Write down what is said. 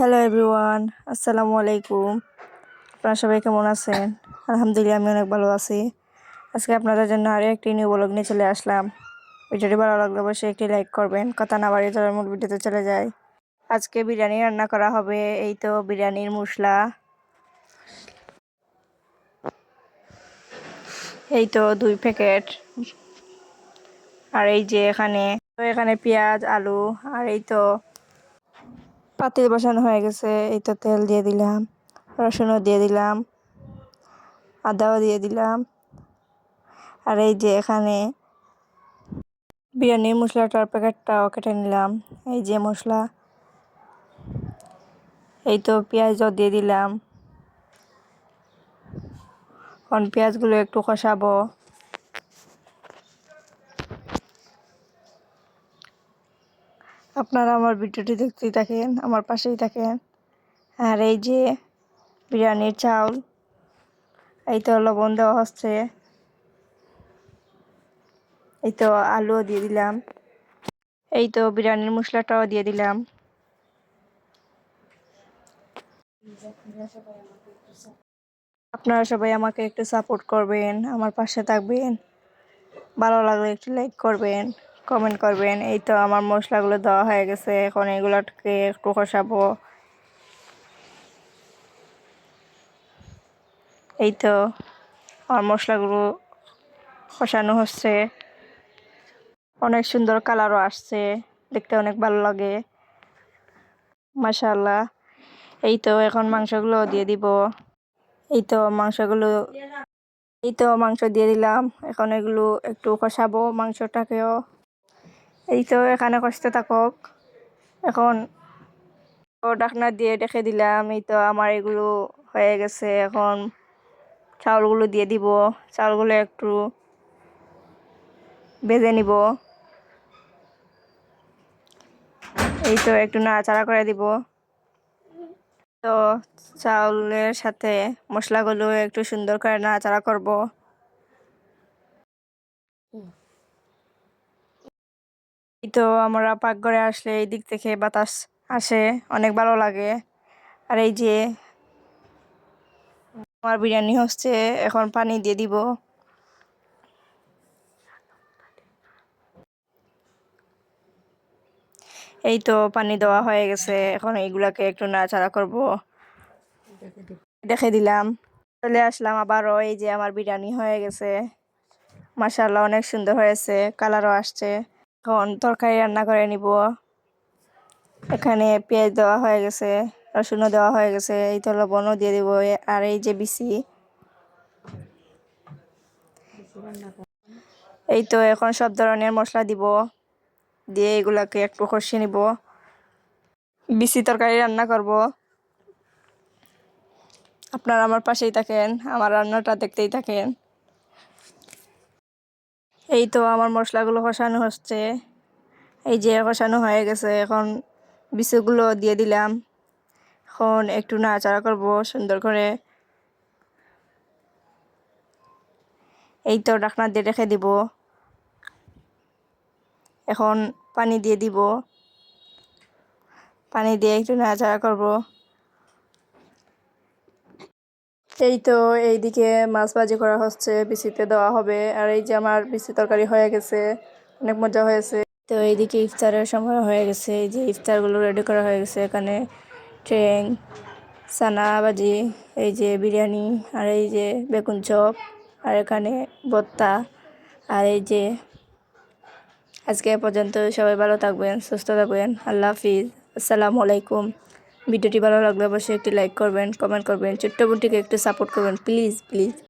Hello everyone আসসালামু আলাইকুম আপনারা সবাই কেমন আছেন? আলহামদুলিল্লাহ, আমি অনেক ভালো আছি। আজকে আপনাদের জন্য আরও একটি নিউ ব্লগ নিয়ে চলে আসলাম। ভিডিওটি ভালো লাগলে অবশ্যই একটি লাইক করবেন। কথা না বাড়িয়ে চলার মূল ভিডিওতে চলে যায় আজকে বিরিয়ানি রান্না করা হবে। এই তো বিরিয়ানির মশলা। এই তো দুই প্যাকেট। আর এই যে এখানে এখানে পেঁয়াজ, আলু, আর এই তো পাতিল বসানো হয়ে গেছে এই তো তেল দিয়ে দিলাম, রসুনও দিয়ে দিলাম, আদাও দিয়ে দিলাম। আর এই যে এখানে বিরিয়ানির মশলাটার প্যাকেটটাও কেটে নিলাম। এই যে মশলা এই তো পেঁয়াজও দিয়ে দিলাম। কারণ পেঁয়াজগুলো একটু কষাবো। আপনারা আমার ভিডিওটি দেখতেই থাকেন, আমার পাশেই থাকেন। আর এই যে বিরিয়ানির চাউল, এই তো লবণ দেওয়া হচ্ছে। এই তো আলুও দিয়ে দিলাম। এই তো বিরিয়ানির মশলাটাও দিয়ে দিলাম। আপনারা সবাই আমাকে একটু সাপোর্ট করবেন, আমার পাশে থাকবেন। ভালো লাগলে একটু লাইক করবেন। কমেন্ট করবেন। এই তো আমার মশলাগুলো দেওয়া হয়ে গেছে। এখন এগুলোকে একটু কষাবো। এই তো আমার মশলাগুলো কষানো হচ্ছে। অনেক সুন্দর কালারও আসছে। দেখতে অনেক ভালো লাগে। মাশাল্লাহ এই তো এখন মাংসগুলো দিয়ে দিব। এই তো মাংসগুলো, এই তো মাংস দিয়ে দিলাম। এখন এগুলো একটু কষাবো মাংসটাকেও। এই তো এখানে কষ্ট থাকক। এখন ডাকনা দিয়ে রেখে দিলাম এই তো আমার এগুলো হয়ে গেছে। এখন চাউলগুলো দিয়ে দিব, চাউলগুলো একটু বেজে নিব। এই তো একটু নাড়াচাড়া করে দিব। তো চাউলের সাথে মশলাগুলো একটু সুন্দর করে নাড়াচাড়া করব। তো আমরা পাকঘরে আসলে এই দিক থেকে বাতাস আসে, অনেক ভালো লাগে। আর এই যে আমার বিরিয়ানি হচ্ছে, এখন পানি দিয়ে দিব। এই তো পানি দেওয়া হয়ে গেছে, এখন এইগুলাকে একটু নাড়াচাড়া করব। দেখে দিলাম। চলে আসলাম আবারও, এই যে আমার বিরিয়ানি হয়ে গেছে। মাসাল্লাহ অনেক সুন্দর হয়েছে, কালারও আসছে। এখন তরকারি রান্না করে নিব। এখানে পেঁয়াজ দেওয়া হয়ে গেছে, রসুনও দেওয়া হয়ে গেছে, এই তো লবণও দিয়ে দিব, আর এই যে বিসি এই তো এখন সব ধরনের মশলা দিব, দিয়ে এগুলাকে একটু কষিয়ে নিব। বিসি তরকারি রান্না করব। আপনারা আমার পাশেই থাকেন, আমার রান্নাটা দেখতেই থাকেন। এই তো আমার মশলাগুলো কষানো হচ্ছে। এই যে কষানো হয়ে গেছে, এখন বিসিগুলো দিয়ে দিলাম। এখন একটু নাড়াচাড়া করব সুন্দর করে। এই তো ডাকনা দিয়ে রেখে দিব। এখন পানি দিয়ে দিব। পানি দিয়ে একটু নাড়াচাড়া করব। এই তো এইদিকে মাছ ভাজি করা হচ্ছে, বিসিতে দেওয়া হবে। আর এই যে আমার বিসি তরকারি হয়ে গেছে, অনেক মজা হয়েছে। তো এইদিকে ইফতারের সময় হয়ে গেছে, এই যে ইফতারগুলো রেডি করা হয়ে গেছে এখানে। ট্রেন সানা ভাজি এই যে বিরিয়ানি, আর এই যে বেগুন চপ, আর এখানে ভর্তা। আর এই যে আজকে পর্যন্ত সবাই ভালো থাকবেন, সুস্থ থাকবেন, আল্লাহ হাফিজ, আসসালামু আলাইকুম। ভিডিওটি ভালো লাগলে অবশ্যই একটি লাইক করবেন কমেন্ট করবেন, ছোট্ট বোনটিকে একটু সাপোর্ট করবেন প্লিজ প্লিজ